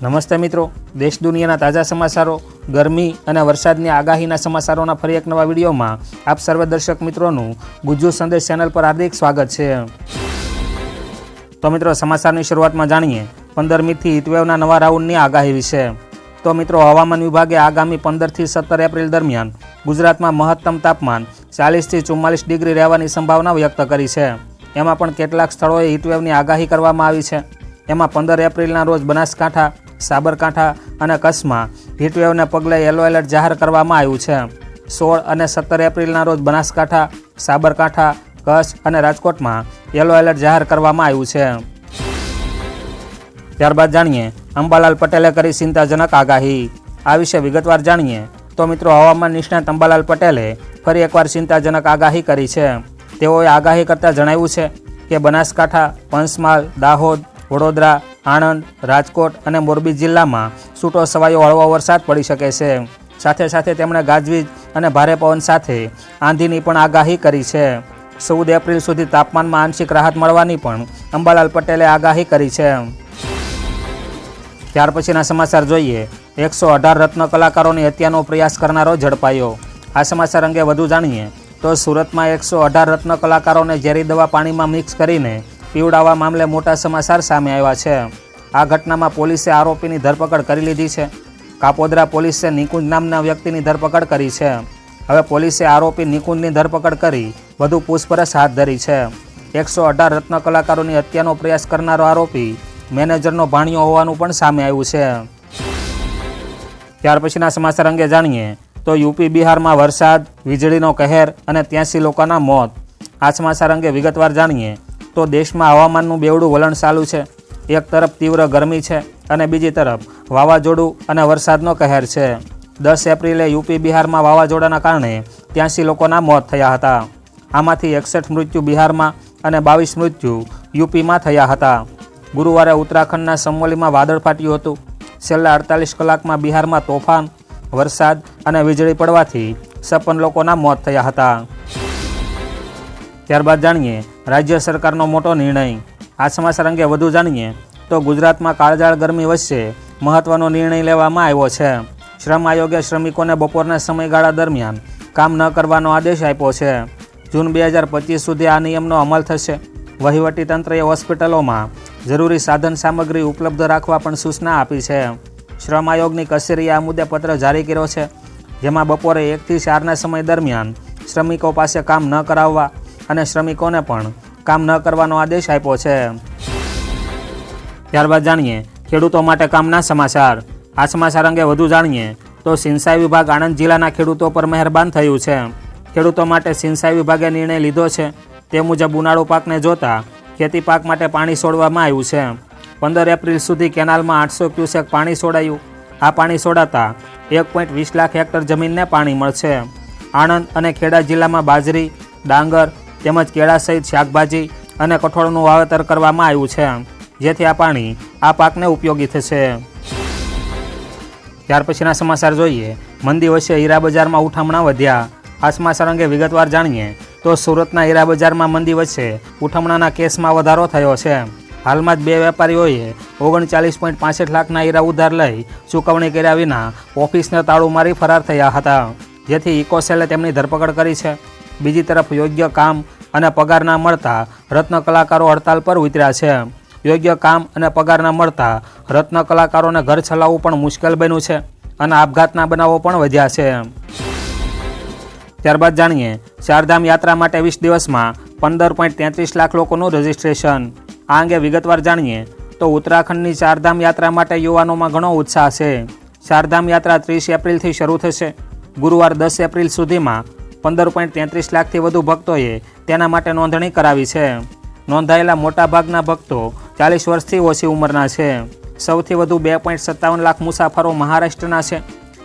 નમસ્તે મિત્રો. દેશ દુનિયાના તાજા સમાચારો, ગરમી અને વરસાદની આગાહીના સમાચારોના ફરી એક નવા વિડીયોમાં આપ સર્વ દર્શક મિત્રોનું ગુજ્જુ સંદેશ ચેનલ પર હાર્દિક સ્વાગત છે. તો મિત્રો, સમાચારની શરૂઆતમાં જાણીએ પંદરમીથી હીટવેવના નવા રાઉન્ડની આગાહી વિશે. તો મિત્રો, હવામાન વિભાગે આગામી પંદરથી સત્તર એપ્રિલ દરમિયાન ગુજરાતમાં મહત્તમ તાપમાન ચાલીસથી ચુમ્માલીસ ડિગ્રી રહેવાની સંભાવના વ્યક્ત કરી છે. એમાં પણ કેટલાક સ્થળોએ હીટવેવની આગાહી કરવામાં આવી છે. એમાં પંદર એપ્રિલના રોજ બનાસકાંઠા સાબરકાંઠા અને કચ્છમાં હીટવેવને પગલે યલો એલર્ટ જાહેર કરવામાં આવ્યું છે. સોળ અને સત્તર એપ્રિલના રોજ બનાસકાંઠા, સાબરકાંઠા, કચ્છ અને રાજકોટમાં યલો એલર્ટ જાહેર કરવામાં આવ્યું છે. ત્યારબાદ જાણીએ, અંબાલાલ પટેલે કરી ચિંતાજનક આગાહી. આ વિશે વિગતવાર જાણીએ, તો મિત્રો હવામાન નિષ્ણાત અંબાલાલ પટેલે ફરી એકવાર ચિંતાજનક આગાહી કરી છે. તેઓએ આગાહી કરતાં જણાવ્યું છે કે બનાસકાંઠા, પંચમહાલ, દાહોદ, વડોદરા આણંદ, રાજકોટ અને મોરબી જિલ્લામાં છૂટો સવાયો હળવો વરસાદ પડી શકે છે. સાથે સાથે તેમણે ગાજવીજ અને ભારે પવન સાથે આંધીની પણ આગાહી કરી છે. ચૌદ એપ્રિલ સુધી તાપમાનમાં આંશિક રાહત મળવાની પણ અંબાલાલ પટેલે આગાહી કરી છે. ત્યાર પછીના સમાચાર જોઈએ. એકસો અઢાર રત્ન કલાકારોની હત્યાનો પ્રયાસ કરનારો ઝડપાયો. આ સમાચાર અંગે વધુ જાણીએ તો સુરતમાં એકસો અઢાર રત્ન કલાકારોને ઝેરી દવા પાણીમાં મિક્સ કરીને પીવડાવવા મામલે મોટા સમાચાર સામે આવ્યા છે. આ ઘટનામાં પોલીસે આરોપીની ધરપકડ કરી લીધી છે. કાપોદરા પોલીસે નિકુંજ નામના વ્યક્તિની ધરપકડ કરી છે. હવે પોલીસે આરોપી નિકુંજની ધરપકડ કરી વધુ પૂછપરછ હાથ ધરી છે. એકસો અઢાર રત્ન કલાકારોની હત્યાનો પ્રયાસ કરનારો આરોપી મેનેજરનો ભાણિયો હોવાનું પણ સામે આવ્યું છે. ત્યાર પછીના સમાચાર અંગે જાણીએ તો યુપી બિહારમાં વરસાદ, વીજળીનો કહેર અને ત્યાંસી લોકોના મોત. આ સમાચાર અંગે વિગતવાર જાણીએ તો દેશમાં હવામાનનું બેવડું વલણ ચાલુ છે. એક તરફ તીવ્ર ગરમી છે અને બીજી તરફ વાવાઝોડું અને વરસાદનો કહેર છે. દસ એપ્રિલે યુપી બિહારમાં વાવાઝોડાના કારણે ત્યાંસી લોકોના મોત થયા હતા. આમાંથી એકસઠ મૃત્યુ બિહારમાં અને બાવીસ મૃત્યુ યુપીમાં થયા હતા. ગુરુવારે ઉત્તરાખંડના સમોલીમાં વાદળ ફાટ્યું હતું. છેલ્લા અડતાલીસ કલાકમાં બિહારમાં તોફાન, વરસાદ અને વીજળી પડવાથી છપ્પન લોકોના મોત થયા હતા. ત્યારબાદ જાણીએ રાજ્ય સરકારનો મોટો નિર્ણય. આ સમાચાર અંગે વધુ જાણીએ તો ગુજરાતમાં કાળજાળ ગરમી વચ્ચે મહત્વનો નિર્ણય લેવામાં આવ્યો છે. શ્રમ આયોગે શ્રમિકોને બપોરના સમયગાળા દરમિયાન કામ ન કરવાનો આદેશ આપ્યો છે. જૂન બે હજાર પચીસ સુધી આ નિયમનો અમલ થશે. વહીવટી તંત્રએ હોસ્પિટલોમાં જરૂરી સાધન સામગ્રી ઉપલબ્ધ રાખવા પણ સૂચના આપી છે. શ્રમ આયોગની કચેરીએ આ મુદ્દે પત્ર જારી કર્યો છે, જેમાં બપોરે એકથી ચારના સમય દરમિયાન શ્રમિકો પાસે કામ ન કરાવવા અને શ્રમિકોને પણ કામ ન કરવાનો આદેશ આપ્યો છે. ત્યારબાદ જાણીએ, ખેડૂતો માટે કામના સમાચાર. આ સમાચાર અંગે વધુ જાણીએ, તો સિંચાઈ વિભાગ આણંદ જિલ્લાના ખેડૂતો પર મહેરબાન થયું છે. ખેડૂતો માટે સિંચાઈ વિભાગે નિર્ણય લીધો છે. તે મુજબ ઉનાળુ પાકને જોતા ખેતી પાક માટે પાણી છોડવામાં આવ્યું છે. પંદર એપ્રિલ સુધી કેનાલમાં આઠસો ક્યુસેક પાણી છોડાયું. આ પાણી છોડાતા એક પોઈન્ટ વીસ લાખ હેક્ટર જમીનને પાણી મળશે. આણંદ અને ખેડા જિલ્લામાં બાજરી, ડાંગર તેમજ કેળા સહિત શાકભાજી અને કઠોળનું વાવેતર કરવામાં આવ્યું છે. જેથી આ પાણી આ પાકને ઉપયોગી થશે. ત્યાર પછીના સમાચાર જોઈએ. મંદી વચ્ચે હીરા બજારમાં ઉઠામણા વધ્યા. આ સમાચાર અંગે વિગતવાર જાણીએ તો સુરતના હીરા બજારમાં મંદી વચ્ચે ઉઠમણાના કેસમાં વધારો થયો છે. હાલમાં જ બે વેપારીઓએ ઓગણચાલીસ પોઈન્ટ પાસઠ લાખના હીરા ઉધાર લઈ ચૂકવણી કર્યા વિના ઓફિસને તાળું મારી ફરાર થયા હતા. જેથી ઇકોસેલે તેમની ધરપકડ કરી છે. બીજી તરફ યોગ્ય કામ અને પગાર ના મળતા રત્ન કલાકારો હડતાલ પર ઉતર્યા છે. યોગ્ય કામ અને પગાર ના મળતા રત્ન કલાકારોને ઘર ચલાવવું પણ મુશ્કેલ બન્યું છે અને આપઘાતના બનાવો પણ વધ્યા છે. ત્યારબાદ જાણીએ, ચારધામ યાત્રા માટે વીસ દિવસમાં પંદર પોઈન્ટ તેત્રીસ લાખ લોકોનું રજિસ્ટ્રેશન. આ અંગે વિગતવાર જાણીએ, તો ઉત્તરાખંડની ચારધામ યાત્રા માટે યુવાનોમાં ઘણો ઉત્સાહ છે. ચારધામ યાત્રા ત્રીસ એપ્રિલથી શરૂ થશે. ગુરુવાર દસ એપ્રિલ સુધીમાં પંદર પોઈન્ટ તેત્રીસ લાખથી વધુ ભક્તોએ તેના માટે નોંધણી કરાવી છે. નોંધાયેલા મોટાભાગના ભક્તો ચાલીસ વર્ષથી ઓછી ઉંમરના છે. સૌથી વધુ બે પોઈન્ટ સત્તાવન લાખ મુસાફરો મહારાષ્ટ્રના છે.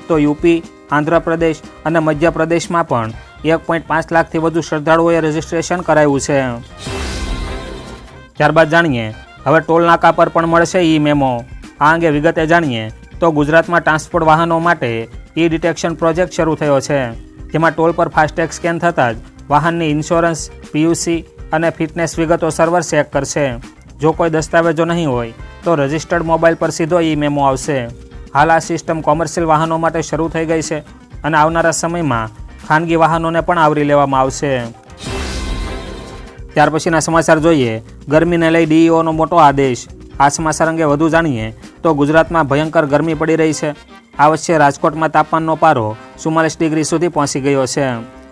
તો યુપી, આંધ્રપ્રદેશ અને મધ્યપ્રદેશમાં પણ એક પોઈન્ટ પાંચ લાખથી વધુ શ્રદ્ધાળુઓએ રજીસ્ટ્રેશન કરાયું છે. ત્યારબાદ જાણીએ, હવે ટોલ નાકા પર પણ મળશે ઈ મેમો. આ અંગે વિગતે જાણીએ, તો ગુજરાતમાં ટ્રાન્સપોર્ટ વાહનો માટે ઈ ડિટેક્શન પ્રોજેક્ટ શરૂ થયો છે. જેમાં ટોલ પર ફાસ્ટેગ સ્કેન થતાં જ વાહનની ઇન્સ્યોરન્સ, પીયુસી અને ફિટનેસ વિગતો સર્વર ચેક કરશે. જો કોઈ દસ્તાવેજો નહીં હોય, તો રજિસ્ટર્ડ મોબાઈલ પર સીધો ઈ મેમો આવશે. હાલ આ સિસ્ટમ કોમર્શિયલ વાહનો માટે શરૂ થઈ ગઈ છે અને આવનારા સમયમાં ખાનગી વાહનોને પણ આવરી લેવામાં આવશે. ત્યાર પછીના સમાચાર જોઈએ. ગરમીને લઈ ડીઈઓનો મોટો આદેશ. આ સમાચાર અંગે વધુ જાણીએ તો ગુજરાતમાં ભયંકર ગરમી પડી રહી છે. આ વચ્ચે રાજકોટમાં તાપમાનનો પારો ચુમ્માલીસ ડિગ્રી સુધી પહોંચી ગયો છે.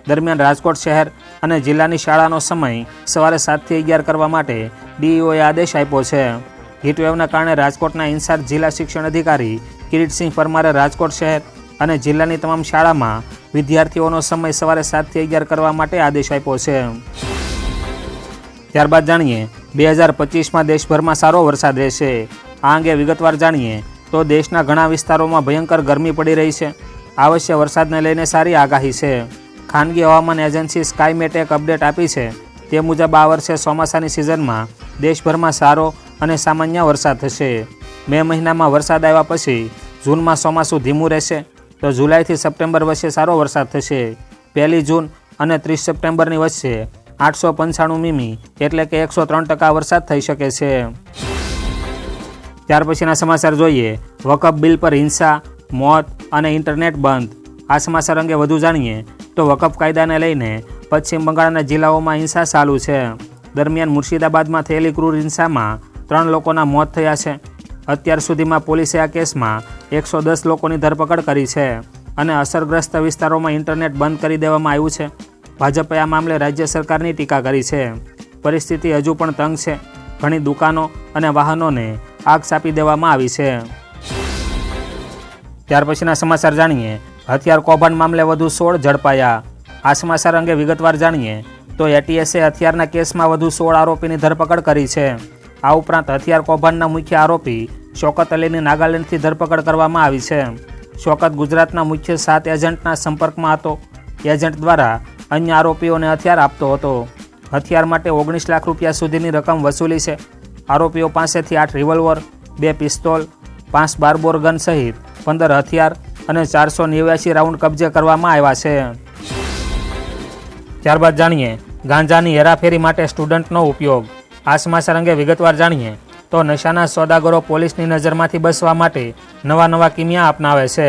દરમિયાન રાજકોટ શહેર અને જિલ્લાની શાળાનો સમય સવારે સાતથી અગિયાર કરવા માટે ડીઈઓએ આદેશ આપ્યો છે. હીટવેવના કારણે રાજકોટના ઇન્ચાર્જ જિલ્લા શિક્ષણ અધિકારી કિરીટસિંહ પરમારે રાજકોટ શહેર અને જિલ્લાની તમામ શાળામાં વિદ્યાર્થીઓનો સમય સવારે સાતથી અગિયાર કરવા માટે આદેશ આપ્યો છે. ત્યારબાદ જાણીએ, બે હજાર પચીસમાં દેશભરમાં સારો વરસાદ રહેશે. આ અંગે વિગતવાર જાણીએ તો દેશના ઘણા વિસ્તારોમાં ભયંકર ગરમી પડી રહી છે. આવશ્ય વરસાદને લઈને સારી આગાહી છે. ખાનગી હવામાન એજન્સી સ્કાયમેટે એક અપડેટ આપી છે. તે મુજબ આ વર્ષે ચોમાસાની સિઝનમાં દેશભરમાં સારો અને સામાન્ય વરસાદ થશે. મે મહિનામાં વરસાદ આવ્યા પછી જૂનમાં ચોમાસું ધીમું રહેશે. તો જુલાઈથી સપ્ટેમ્બર વચ્ચે સારો વરસાદ થશે. પહેલી જૂન અને ત્રીસ સપ્ટેમ્બરની વચ્ચે આઠસો પંચાણું મીમી એટલે કે એકસો ત્રણ ટકા વરસાદ થઈ શકે છે. ત્યાર પછીના સમાચાર જોઈએ. વકફ બિલ પર હિંસા, મોત અને ઇન્ટરનેટ બંધ. આ સમાચાર અંગે વધુ જાણીએ તો વકફ કાયદાને લઈને પશ્ચિમ બંગાળના જિલ્લાઓમાં હિંસા ચાલુ છે. દરમિયાન મુર્શિદાબાદમાં થયેલી ક્રૂર હિંસામાં ત્રણ લોકોના મોત થયા છે. અત્યાર સુધીમાં પોલીસે આ કેસમાં એકસો દસ લોકોની ધરપકડ કરી છે અને અસરગ્રસ્ત વિસ્તારોમાં ઇન્ટરનેટ બંધ કરી દેવામાં આવ્યું છે. ભાજપે આ મામલે રાજ્ય સરકારની ટીકા કરી છે. પરિસ્થિતિ હજુ પણ તંગ છે. ઘણી દુકાનો અને વાહનોને આગ સાપી દેવામાં આવી છે. ત્યાર પછીના સમાચાર જાણીએ. હથિયાર કૌભાંડ મામલે વધુ સોળ ઝડપાયા. આ સમાચાર અંગે વિગતવાર જાણીએ. તો એટીએસે હથિયારના કેસમાં વધુ સોળ આરોપીની ધરપકડ કરી છે. આ ઉપરાંત હથિયાર કૌભાંડના મુખ્ય આરોપી શોકત અલીની નાગાલેન્ડથી ધરપકડ કરવામાં આવી છે. શોકત ગુજરાતના મુખ્ય સાત એજન્ટના સંપર્કમાં હતો. એજન્ટ દ્વારા અન્ય આરોપીઓને હથિયાર આપતો હતો. હથિયાર માટે ઓગણીસ લાખ રૂપિયા સુધીની રકમ વસૂલી છે. આરોપીઓ પાસેથી આઠ રિવોલ્વર બે પિસ્તોલ, પાંચ બારબોર ગન સહિત પંદર હથિયાર અને ચારસો નેવ્યાસી રાઉન્ડ કબજે કરવામાં આવ્યા છે. ત્યારબાદ જાણીએ, ગાંજાની હેરાફેરી માટે સ્ટુડન્ટનો ઉપયોગ. આ સમાચાર અંગે વિગતવાર જાણીએ, તો નશાના સોદાગરો પોલીસની નજરમાંથી બચવા માટે નવા નવા કિમિયા અપનાવે છે.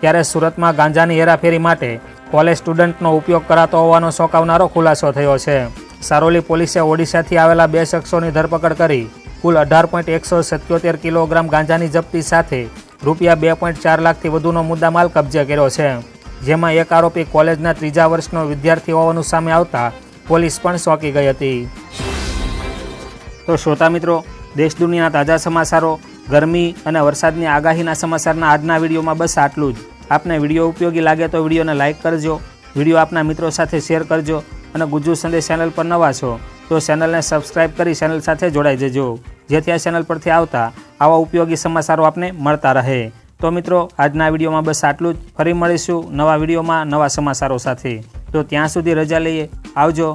ત્યારે સુરતમાં ગાંજાની હેરાફેરી માટે કોલેજ સ્ટુડન્ટનો ઉપયોગ કરાતો હોવાનો ચોંકાવનારો ખુલાસો થયો છે. સારોલી પોલીસે ઓડિશાથી આવેલા બે શખ્સોની ધરપકડ કરી કુલ અઢાર પોઈન્ટ એકસો સત્યોતેર કિલોગ્રામ ગાંજાની જપ્તી સાથે રૂપિયા બે પોઈન્ટ ચાર લાખથી વધુનો મુદ્દામાલ કબજે કર્યો છે. જેમાં એક આરોપી કોલેજના ત્રીજા વર્ષનો વિદ્યાર્થી હોવાનું સામે આવતા પોલીસ પણ ચોંકી ગઈ હતી. તો શ્રોતા મિત્રો, દેશ દુનિયાના તાજા સમાચારો, ગરમી અને વરસાદની આગાહીના સમાચારના આજના વિડીયોમાં બસ આટલું જ. આપને વીડિયો ઉપયોગી લાગે તો વિડીયોને લાઇક કરજો. વીડિયો આપના મિત્રો સાથે શેર કરજો. અને ગુજ્જુ સંદેશ ચેનલ પર નવા છો, તો ચેનલને સબસ્ક્રાઇબ કરી ચેનલ સાથે જોડાઈ જજો. જેથી આ ચેનલ પરથી આવતા આવા ઉપયોગી સમાચારો આપને મળતા રહે. તો મિત્રો, આજના વિડીયોમાં બસ આટલું જ. ફરી મળીશું નવા વિડીયોમાં નવા સમાચારો સાથે. તો ત્યાં સુધી રજા લઈએ. આવજો.